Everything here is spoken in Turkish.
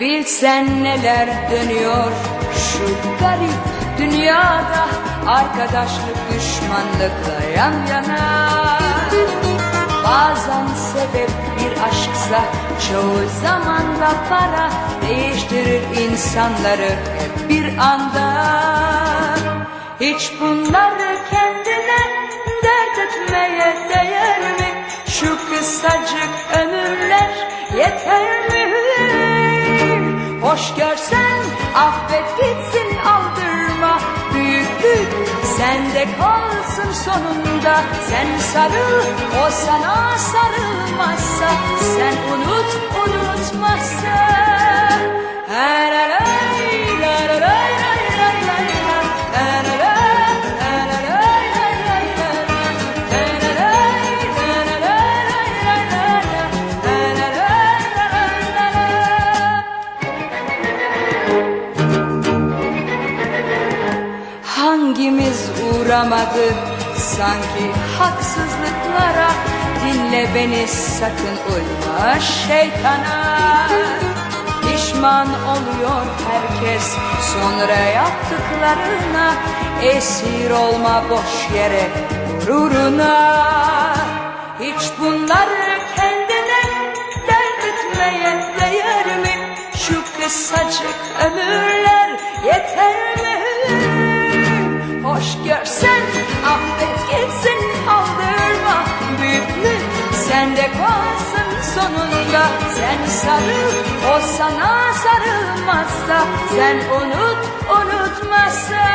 Bizden neler dönüyor şu garip dünyada Arkadaşlık düşmanlıkla yan yana Bazen sebep bir aşksa çoğu zaman da para Değiştirir insanları hep bir anda Hiç bunları kendine dert etmeye değer mi? Görsen affet gitsin aldırma. Büyüklük sende kalsın sonunda. Sen sarıl o sana Hangimiz uğramadı sanki haksızlıklara? Dinle beni sakın uyma şeytana. Pişman oluyor herkes sonra yaptıklarına. Esir olma boş yere gururuna. Hiç bunları kendine dert etmeye değer mi? Şu kısacık ömürler yeter sende kalsın sonunda. Sen sarıl o sana sarılmazsa. Sen unut unutmazsa